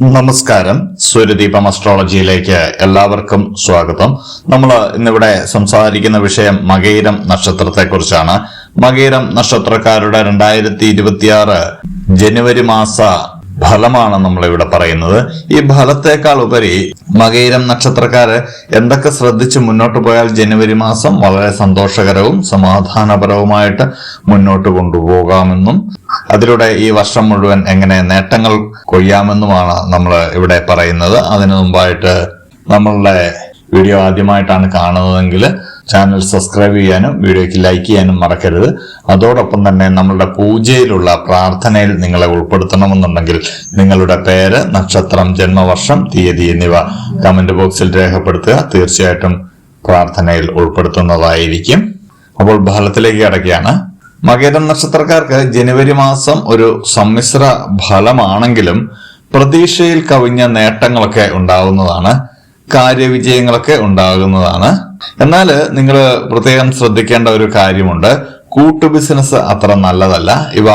നമസ്കാരം. സൂര്യദീപം അസ്ട്രോളജിയിലേക്ക് എല്ലാവർക്കും സ്വാഗതം. നമ്മൾ ഇന്നിവിടെ സംസാരിക്കുന്ന വിഷയം മകയിരം നക്ഷത്രത്തെക്കുറിച്ചാണ്. മകയിരം നക്ഷത്രക്കാരുടെ രണ്ടായിരത്തി ഇരുപത്തിയാറ് ജനുവരി മാസ ഫലമാണ് നമ്മൾ ഇവിടെ പറയുന്നത്. ഈ ഫലത്തേക്കാൾ ഉപരി മകയിരം നക്ഷത്രക്കാര് എന്തൊക്കെ ശ്രദ്ധിച്ച് മുന്നോട്ട് പോയാൽ ജനുവരി മാസം വളരെ സന്തോഷകരവും സമാധാനപരവുമായിട്ട് മുന്നോട്ട് കൊണ്ടുപോകാമെന്നും അതിലൂടെ ഈ വർഷം മുഴുവൻ എങ്ങനെ നേട്ടങ്ങൾ കൊയ്യാമെന്നുമാണ് നമ്മൾ ഇവിടെ പറയുന്നത്. അതിനു മുമ്പായിട്ട് നമ്മളുടെ വീഡിയോ ആദ്യമായിട്ടാണ് കാണുന്നതെങ്കിൽ ചാനൽ സബ്സ്ക്രൈബ് ചെയ്യാനും വീഡിയോയ്ക്ക് ലൈക്ക് ചെയ്യാനും മറക്കരുത്. അതോടൊപ്പം തന്നെ നമ്മളുടെ പൂജയിലുള്ള പ്രാർത്ഥനയിൽ നിങ്ങളെ ഉൾപ്പെടുത്തണമെന്നുണ്ടെങ്കിൽ നിങ്ങളുടെ പേര് നക്ഷത്രം ജന്മവർഷം തീയതി എന്നിവ കമന്റ് ബോക്സിൽ രേഖപ്പെടുത്തുക. തീർച്ചയായിട്ടും പ്രാർത്ഥനയിൽ ഉൾപ്പെടുത്തുന്നതായിരിക്കും. അപ്പോൾ ഫലത്തിലേക്ക് കിടക്കുകയാണ്. മകരം നക്ഷത്രക്കാർക്ക് ജനുവരി മാസം ഒരു സമ്മിശ്ര ഫലമാണെങ്കിലും പ്രതീക്ഷയിൽ കവിഞ്ഞ നേട്ടങ്ങളൊക്കെ ഉണ്ടാകുന്നതാണ് കാര്യവിജയങ്ങളൊക്കെ ഉണ്ടാകുന്നതാണ്. എന്നാൽ നിങ്ങൾ പ്രത്യേകം ശ്രദ്ധിക്കേണ്ട ഒരു കാര്യമുണ്ട്. കൂട്ടു ബിസിനസ് അത്ര നല്ലതല്ല. ഇവ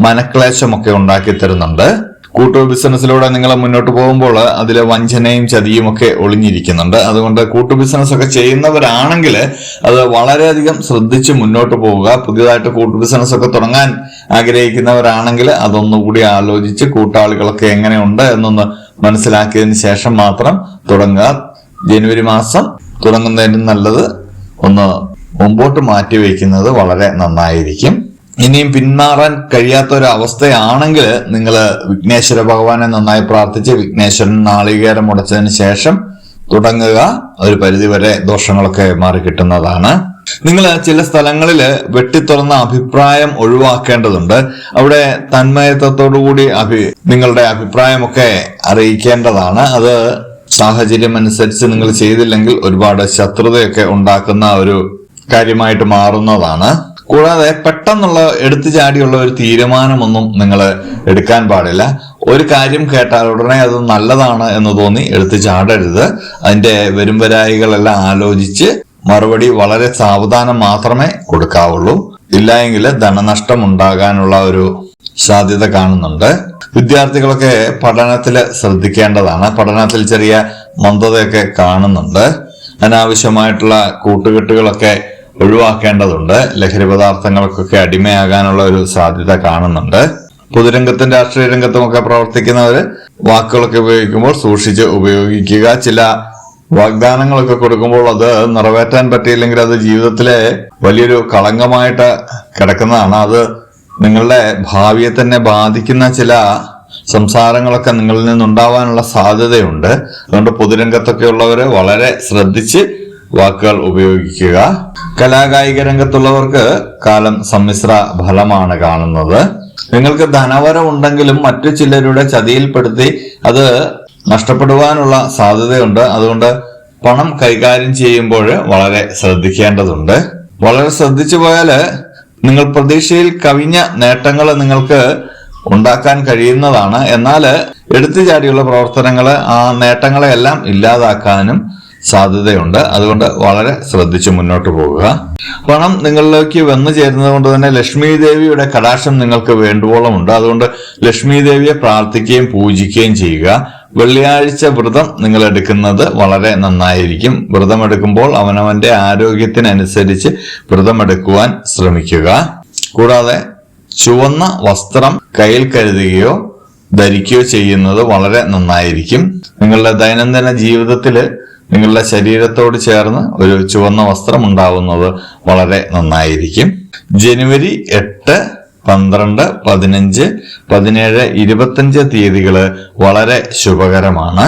മനക്ലേശമൊക്കെ ഉണ്ടാക്കി തരുന്നുണ്ട്. കൂട്ടു ബിസിനസ്സിലൂടെ നിങ്ങൾ മുന്നോട്ട് പോകുമ്പോൾ അതിലെ വഞ്ചനയും ചതിയും ഒക്കെ ഒളിഞ്ഞിരിക്കുന്നുണ്ട്. അതുകൊണ്ട് കൂട്ടു ബിസിനസ് ഒക്കെ ചെയ്യുന്നവരാണെങ്കിൽ അത് വളരെയധികം ശ്രദ്ധിച്ച് മുന്നോട്ട് പോവുക. പുതിയതായിട്ട് കൂട്ടു ബിസിനസ് ഒക്കെ തുടങ്ങാൻ ആഗ്രഹിക്കുന്നവരാണെങ്കിൽ അതൊന്നുകൂടി ആലോചിച്ച് കൂട്ടാളികളൊക്കെ എങ്ങനെയുണ്ട് എന്നൊന്ന് മനസ്സിലാക്കിയതിന് ശേഷം മാത്രം തുടങ്ങുക. ജനുവരി മാസം തുടങ്ങുന്നതിന് നല്ലത് ഒന്ന് മുമ്പോട്ട് മാറ്റി വയ്ക്കുന്നത് വളരെ നന്നായിരിക്കും. ഇനിയും പിന്മാറാൻ കഴിയാത്ത ഒരു അവസ്ഥയാണെങ്കിൽ നിങ്ങൾ വിഘ്നേശ്വര ഭഗവാനെ നന്നായി പ്രാർത്ഥിച്ച് വിഘ്നേശ്വരൻ നാളികേരം മുടച്ചതിന് ശേഷം തുടങ്ങുക. ഒരു പരിധിവരെ ദോഷങ്ങളൊക്കെ മാറി കിട്ടുന്നതാണ്. നിങ്ങൾ ചില സ്ഥലങ്ങളിൽ വെട്ടിത്തുറന്ന അഭിപ്രായം ഒഴിവാക്കേണ്ടതുണ്ട്. അവിടെ തന്മയത്വത്തോടുകൂടി അഭി നിങ്ങളുടെ അഭിപ്രായമൊക്കെ അറിയിക്കേണ്ടതാണ്. അത് സാഹചര്യം അനുസരിച്ച് നിങ്ങൾ ചെയ്തില്ലെങ്കിൽ ഒരുപാട് ശത്രുതയൊക്കെ ഉണ്ടാക്കുന്ന ഒരു കാര്യമായിട്ട് മാറുന്നതാണ്. കൂടാതെ പെട്ടെന്നുള്ള എടുത്തു ചാടിയുള്ള ഒരു തീരുമാനമൊന്നും നിങ്ങൾ എടുക്കാൻ പാടില്ല. ഒരു കാര്യം കേട്ടാൽ ഉടനെ അത് നല്ലതാണ് എന്ന് തോന്നി എടുത്തു ചാടരുത്. അതിന്റെ വരുംവരായികളെല്ലാം ആലോചിച്ച് മറുപടി വളരെ സാവധാനം മാത്രമേ കൊടുക്കാവുള്ളൂ. ഇല്ലായെങ്കിൽ ധനനഷ്ടം ഉണ്ടാകാനുള്ള ഒരു സാധ്യത കാണുന്നുണ്ട്. വിദ്യാർത്ഥികളൊക്കെ പഠനത്തിൽ ശ്രദ്ധിക്കേണ്ടതാണ്. പഠനത്തിൽ ചെറിയ മന്ദതയൊക്കെ കാണുന്നുണ്ട്. അനാവശ്യമായിട്ടുള്ള കൂട്ടുകെട്ടുകളൊക്കെ ഒഴിവാക്കേണ്ടതുണ്ട്. ലഹരി പദാർത്ഥങ്ങൾക്കൊക്കെ അടിമയാകാനുള്ള ഒരു സാധ്യത കാണുന്നുണ്ട്. പൊതുരംഗത്തും രാഷ്ട്രീയ രംഗത്തുമൊക്കെ പ്രവർത്തിക്കുന്നവർ വാക്കുകളൊക്കെ ഉപയോഗിക്കുമ്പോൾ സൂക്ഷിച്ച് ഉപയോഗിക്കുക. ചില വാഗ്ദാനങ്ങളൊക്കെ കൊടുക്കുമ്പോൾ അത് നിറവേറ്റാൻ പറ്റിയില്ലെങ്കിൽ അത് ജീവിതത്തിലെ വലിയൊരു കളങ്കമായിട്ട് കിടക്കുന്നതാണ്. അത് നിങ്ങളുടെ ഭാവിയെ തന്നെ ബാധിക്കുന്ന ചില സംസാരങ്ങളൊക്കെ നിങ്ങളിൽ നിന്നുണ്ടാവാനുള്ള സാധ്യതയുണ്ട്. അതുകൊണ്ട് പൊതുരംഗത്തൊക്കെ ഉള്ളവര് വളരെ ശ്രദ്ധിച്ച് വാക്കുകൾ ഉപയോഗിക്കുക. കലാകായിക രംഗത്തുള്ളവർക്ക് കാലം സമ്മിശ്ര ഫലമാണ് കാണുന്നത്. നിങ്ങൾക്ക് ധനവരം ഉണ്ടെങ്കിലും മറ്റു ചിലരുടെ ചതിയിൽപ്പെടുത്തി അത് നഷ്ടപ്പെടുവാനുള്ള സാധ്യതയുണ്ട്. അതുകൊണ്ട് പണം കൈകാര്യം ചെയ്യുമ്പോൾ വളരെ ശ്രദ്ധിക്കേണ്ടതുണ്ട്. വളരെ ശ്രദ്ധിച്ചു പോയാൽ നിങ്ങൾ പ്രതീക്ഷയിൽ കവിഞ്ഞ നേട്ടങ്ങൾ നിങ്ങൾക്ക് ഉണ്ടാക്കാൻ കഴിയുന്നതാണ്. എന്നാൽ എടുത്തുചാടിയുള്ള പ്രവർത്തനങ്ങൾ ആ നേട്ടങ്ങളെ എല്ലാം ഇല്ലാതാക്കാനും സാധ്യതയുണ്ട്. അതുകൊണ്ട് വളരെ ശ്രദ്ധിച്ച് മുന്നോട്ട് പോകുക. പണം നിങ്ങളിലേക്ക് വന്നു ചേരുന്നത് കൊണ്ട് തന്നെ ലക്ഷ്മി ദേവിയുടെ കടാക്ഷം നിങ്ങൾക്ക് വേണ്ടുവോളമുണ്ട് അതുകൊണ്ട് ലക്ഷ്മി ദേവിയെ പ്രാർത്ഥിക്കുകയും പൂജിക്കുകയും ചെയ്യുക. വെള്ളിയാഴ്ച വ്രതം നിങ്ങൾ എടുക്കുന്നത് വളരെ നന്നായിരിക്കും. വ്രതം എടുക്കുമ്പോൾ അവനവന്റെ ആരോഗ്യത്തിനനുസരിച്ച് വ്രതം വ്രതമെടുക്കുവാൻ ശ്രമിക്കുക. കൂടാതെ ചുവന്ന വസ്ത്രം കയ്യിൽ കരുതുകയോ ധരിക്കുകയോ ചെയ്യുന്നത് വളരെ നന്നായിരിക്കും. നിങ്ങളുടെ ദൈനംദിന ജീവിതത്തിൽ നിങ്ങളുടെ ശരീരത്തോട് ചേർന്ന് ഒരു ചുവന്ന വസ്ത്രം ഉണ്ടാവുന്നത് വളരെ നന്നായിരിക്കും. ജനുവരി എട്ട് പന്ത്രണ്ട് പതിനഞ്ച് പതിനേഴ് ഇരുപത്തഞ്ച് തീയതികൾ വളരെ ശുഭകരമാണ്.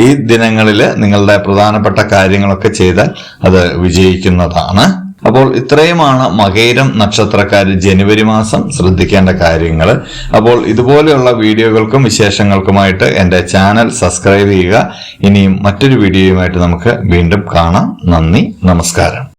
ഈ ദിനങ്ങളിൽ നിങ്ങളുടെ പ്രധാനപ്പെട്ട കാര്യങ്ങളൊക്കെ ചെയ്താൽ അത് വിജയിക്കുന്നതാണ്. അപ്പോൾ ഇത്രയുമാണ് മകേരം നക്ഷത്രക്കാർ ജനുവരി മാസം ശ്രദ്ധിക്കേണ്ട കാര്യങ്ങൾ അപ്പോൾ ഇതുപോലെയുള്ള വീഡിയോകൾക്കും വിശേഷങ്ങൾക്കുമായിട്ട് എന്റെ ചാനൽ സബ്സ്ക്രൈബ് ചെയ്യുക. ഇനിയും മറ്റൊരു വീഡിയോയുമായിട്ട് നമുക്ക് വീണ്ടും കാണാം. നന്ദി നമസ്കാരം.